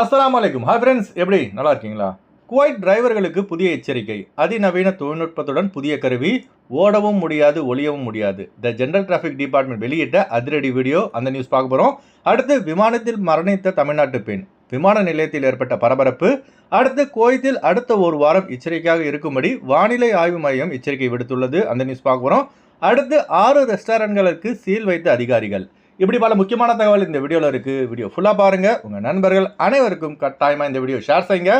அஸ்லாம் வலைக்கும் hi friends எப்படி? நல்லா இருக்கீங்களா குவைட் டிரைவர்களுக்கு புதிய எச்சரிக்கை. அதிநவீன தொழில்நுட்பத்துடன் புதிய கருவி ஓடவும் முடியாது ஒளியவும் முடியாது. த ஜென்ரல் டிராஃபிக் டிபார்ட்மெண்ட் வெளியிட்ட அதிரடி வீடியோ. அந்த நியூஸ் பார்க்க போகிறோம் அடுத்து விமானத்தில் மரணித்த தமிழ்நாட்டு பெண். விமான நிலையத்தில் ஏற்பட்ட பரபரப்பு. அடுத்து கோயத்தில் அடுத்த ஒரு வாரம் எச்சரிக்கையாக இருக்கும்படி வானிலை ஆய்வு மையம் எச்சரிக்கை விடுத்துள்ளது. அந்த நியூஸ் பார்க்க போகிறோம் அடுத்து ஆறு ரெஸ்டாரண்ட்களுக்கு சீல் வைத்த அதிகாரிகள். இப்படி பல முக்கியமான தகவல் இந்த வீடியோவில் இருக்குது வீடியோ ஃபுல்லாக பாருங்கள் உங்கள் நண்பர்கள் அனைவருக்கும் கட்டாயமாக இந்த வீடியோ ஷேர் செய்யுங்க.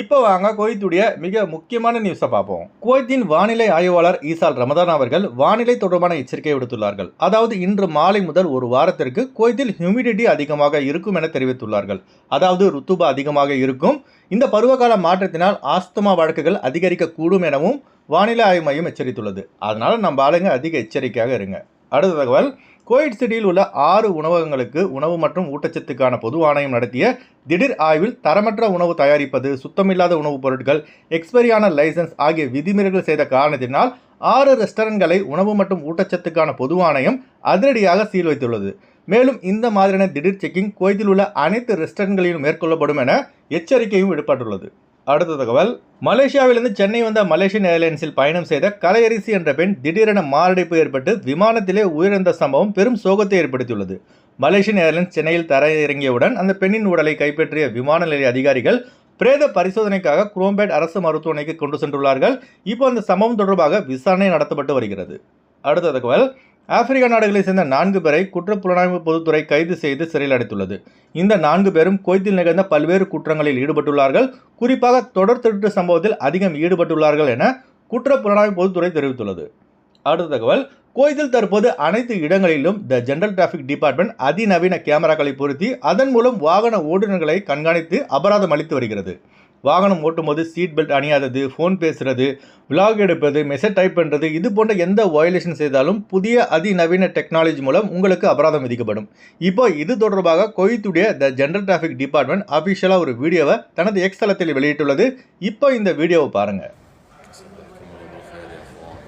இப்போ வாங்க குவைத்துடைய மிக முக்கியமான நியூஸை பார்ப்போம். குவைத்தின் வானிலை ஆய்வாளர் ஈசால் ரமதான் அவர்கள் வானிலை தொடர்பான எச்சரிக்கை விடுத்துள்ளார்கள். அதாவது இன்று மாலை முதல் ஒரு வாரத்திற்கு குவைத்தில் ஹியூமிடிட்டி அதிகமாக இருக்கும் என தெரிவித்துள்ளார்கள். அதாவது ருத்துபா அதிகமாக இருக்கும். இந்த பருவகால மாற்றத்தினால் ஆஸ்துமா வழக்குகள் அதிகரிக்கக்கூடும் எனவும் வானிலை ஆய்வு மையம் எச்சரித்துள்ளது. அதனால் நம்ம ஆளுங்க அதிக எச்சரிக்கையாக இருங்க. அடுத்த தகவல். கோயிட் சிட்டியில் உள்ள ஆறு உணவகங்களுக்கு உணவு மற்றும் ஊட்டச்சத்துக்கான பொது ஆணையம் நடத்திய திடீர் ஆய்வில் தரமற்ற உணவு தயாரிப்பது சுத்தமில்லாத உணவுப் பொருட்கள் எக்ஸ்பரியான லைசன்ஸ் ஆகிய விதிமீறல்கள் செய்த காரணத்தினால் ஆறு ரெஸ்டாரண்ட்களை உணவு மற்றும் ஊட்டச்சத்துக்கான பொது ஆணையம் அதிரடியாக சீல் வைத்துள்ளது. மேலும் இந்த மாதிரியான திடீர் செக்கிங் கோயத்தில் உள்ள அனைத்து ரெஸ்டாரண்ட்களிலும் மேற்கொள்ளப்படும் என எச்சரிக்கையும் விடுபட்டுள்ளது. அடுத்த தகவல். மலேசியாவிலிருந்து சென்னை வந்த மலேசியன் ஏர்லைன்ஸில் பயணம் செய்த கலையரிசி என்ற பெண் திடீரென மாரடைப்பு ஏற்பட்டு விமானத்திலே உயிரிழந்த சம்பவம் பெரும் சோகத்தை ஏற்படுத்தியுள்ளது. மலேசியன் ஏர்லைன்ஸ் சென்னையில் தர இறங்கியவுடன் அந்த பெண்ணின் உடலை கைப்பற்றிய விமான நிலைய அதிகாரிகள் பிரேத பரிசோதனைக்காக குரோம்பேட் அரசு மருத்துவமனைக்கு கொண்டு சென்றுள்ளார்கள். இப்போ அந்த சம்பவம் தொடர்பாக விசாரணை நடத்தப்பட்டு வருகிறது. அடுத்த தகவல். ஆப்பிரிக்கா நாடுகளைச் சேர்ந்த நான்கு பேரை குற்றப்புலனாய்வு பொதுத்துறை கைது செய்து சிறையில் அடைத்துள்ளது. இந்த நான்கு பேரும் கொய்த்தில் நிகழ்ந்த பல்வேறு குற்றங்களில் ஈடுபட்டுள்ளார்கள். குறிப்பாக தொடர் திருட்டு சம்பவத்தில் அதிகம் ஈடுபட்டுள்ளார்கள் என குற்றப்புலனாய்வு பொதுத்துறை தெரிவித்துள்ளது. அடுத்த தகவல் குவைத்தில் தற்போது அனைத்து இடங்களிலும் த ஜெனரல் டிராஃபிக் டிபார்ட்மெண்ட் அதிநவீன கேமராக்களை பொருத்தி அதன் மூலம் வாகன ஓட்டுநர்களை கண்காணித்து அபராதம் அளித்து வருகிறது. வாகனம் ஓட்டும்போது சீட் பெல்ட் அணியாதது ஃபோன் பேசுறது விலாக் எடுப்பது மெசேஜ் டைப் பண்ணுறது இது போன்ற எந்த வயலேஷன் செய்தாலும் புதிய அதிநவீன டெக்னாலஜி மூலம் உங்களுக்கு அபராதம் விதிக்கப்படும் இப்போ இது தொடர்பாக கொய்த்துடைய த ஜெனரல் டிராஃபிக் டிபார்ட்மெண்ட் அஃபிஷியலாக ஒரு வீடியோவை தனது எக்ஸ் தளத்தில் வெளியிட்டுள்ளது இப்போ இந்த வீடியோவை பாருங்கள் صبحكم الله بالخير يا اخوان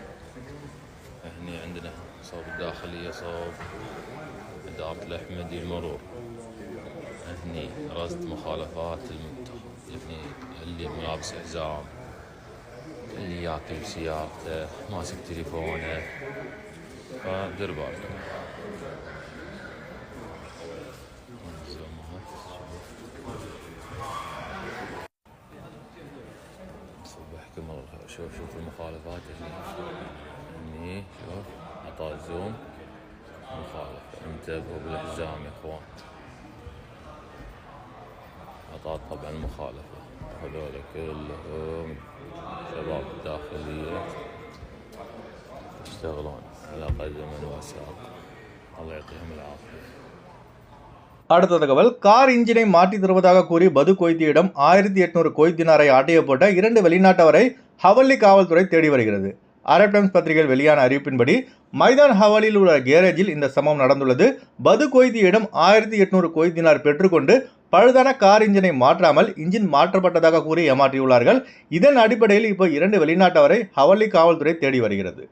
هني عندنا صوب الداخلية صوب إدارة الأحمدي المرور هني رصد مخالفات يعني اللي ملابس حزام اللي ياكل بسيارته ماسك تليفونه فدير بالك. صبحكم الله شوف شوف المخالفات هني هني شوف عطاء زوم. مخالفة. انتبهوا بالحزام يا إخوان. عطاء طبعا مخالفة هذول كلهم شباب داخلية يشتغلون على قدم وساق الله يعطيهم العافية அடுத்த தகவல் கார் இன்ஜினை மாற்றி தருவதாக கூறி பது கொய்தியிடம் ஆயிரத்தி எட்நூறு கொய்தினாரை ஆட்டைய போட்ட இரண்டு வெளிநாட்டவரை ஹவல்லி காவல்துறை தேடி வருகிறது அரப் டைம்ஸ் பத்திரிகையில் வெளியான அறிவிப்பின்படி மைதான் ஹவாலியில் உள்ள கேரேஜில் இந்த சம்பவம் நடந்துள்ளது. பது கொய்தியிடம் ஆயிரத்தி எட்நூறு கொய்தினார் பெற்றுக்கொண்டு பழுதான கார் இன்ஜினை மாற்றாமல் இன்ஜின் மாற்றப்பட்டதாக கூறி ஏமாற்றியுள்ளார்கள். இதன் அடிப்படையில் இப்போ இரண்டு வெளிநாட்டவரை ஹவல்லி காவல்துறை தேடி வருகிறது.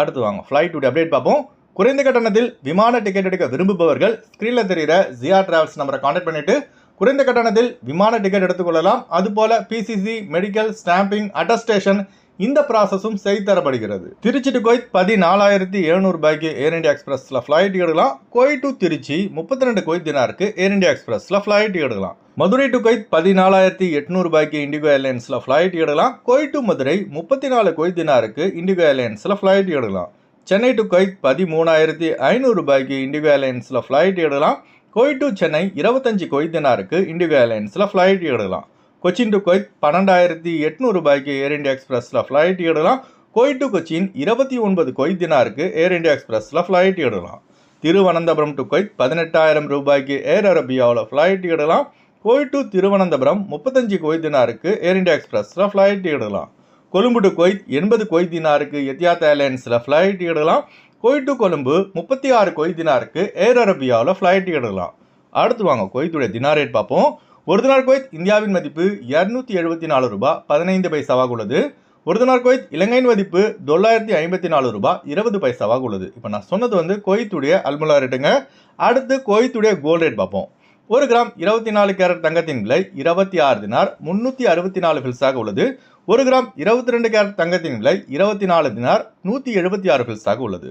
அடுத்து வாங்க ஃப்ளைட்டுடைய அப்டேட் பார்ப்போம். குறைந்த கட்டணத்தில் விமான டிக்கெட் எடுக்க விரும்புபவர்கள் ஸ்க்ரீனில் தெரிகிற ஜியா டிராவல்ஸ் நம்பரை கான்டாக்ட் பண்ணிட்டு குறைந்த கட்டணத்தில் விமான டிக்கெட் எடுத்துக்கொள்ளலாம். அதுபோல பிசிசி மெடிக்கல் ஸ்டாம்பிங் அட்டஸ்டேஷன் இந்த ப்ராசஸும் செய்து தரப்படுகிறது திருச்சி டு கோயத் பதினாலாயிரத்தி எழுநூறு ரூபாய்க்கு ஏர் இண்டியா எக்ஸ்பிரஸில் ஃப்ளைட் எடுக்கலாம். கோய் டு திருச்சி முப்பத்தி ரெண்டு கோயத் தினாருக்கு ஏர் இந்தியா எக்ஸ்பிரஸில் ஃப்ளைட் எடுக்கலாம். மதுரை டு கொய்த் பதினாலாயிரத்தி எட்நூறு ரூபாய்க்கு இண்டிகோ ஏர்லைன்ஸில் ஃப்ளைட் எடுக்கலாம். கோய் டு மதுரை முப்பத்தி நாலு கோயத் தினாருக்கு இண்டிகோ ஏர்லைன்ஸில் ஃப்ளைட் எடுக்கலாம். சென்னை டு கொய்த் பதிமூணாயிரத்தி ஐநூறு ரூபாய்க்கு இண்டிகோ ஏர்லைன்ஸில் ஃப்ளைட் எடுக்கலாம். கோய் டு சென்னை இருபத்தஞ்சு கொய்த் தினாருக்கு இண்டிகோ ஏர்லைன்ஸில் ஃப்ளைட் எடுக்கலாம். கொச்சின் டு கொய்த் பன்னெண்டாயிரத்தி எட்நூறு ரூபாய்க்கு ஏர் இண்டியா எக்ஸ்பிரஸில் ஃப்ளைட் எடுக்கலாம் கோய் டு கொச்சின் இருபத்தி ஒன்பது கொய்த் தினாருக்கு ஏர் இண்டியா எக்ஸ்பிரஸில் ஃப்ளைட் இடலாம் திருவனந்தபுரம் டு கொய்த் பதினெட்டாயிரம் ரூபாய்க்கு ஏர் அரபியாவில் ஃப்ளைட் இடலாம் கோய் டு திருவனந்தபுரம் முப்பத்தஞ்சு கொய்த் தினாருக்கு ஏர் இந்தியா எக்ஸ்பிரஸில் ஃப்ளைட் இடலாம் கொழும்பு டு கொய்த் எண்பது கொய்த் தினாருக்கு எத்தியாத் ஏர்லைன்ஸில் ஃப்ளைட் இடலாம் கோய் டு கொழும்பு முப்பத்தி ஆறு கொய்த் தினாருக்கு ஏர் அரபியாவில் ஃப்ளைட் இடலாம் அடுத்து வாங்க கொய்த்துடைய தினார் ரேட் பார்ப்போம். ஒரு தினார் குவைத் இந்தியாவின் மதிப்பு இரநூத்தி எழுபத்தி நாலு ரூபாய் பதினைந்து பைசாவாக உள்ளது. ஒரு தினார் குவைத் இலங்கையின் மதிப்பு தொள்ளாயிரத்தி ஐம்பத்தி நாலு ரூபாய் இருபது பைசாவாக உள்ளது. இப்போ நான் சொன்னது வந்து கோயத்துடைய அல்முலா ரேட்டுங்க அடுத்து கோயத்துடைய கோல்ட் ரேட் பார்ப்போம். ஒரு கிராம் இருபத்தி நாலு கேரட் தங்கத்தின் விலை இருபத்தி ஆறு தினார் முன்னூற்றி அறுபத்தி நாலு ஃபில்ஸாக உள்ளது. ஒரு கிராம் இருபத்தி ரெண்டு கேரட் தங்கத்தின் விலை இருபத்தி நாலு தினார் நூற்றி எழுபத்தி ஆறு ஃபில்ஸாக உள்ளது.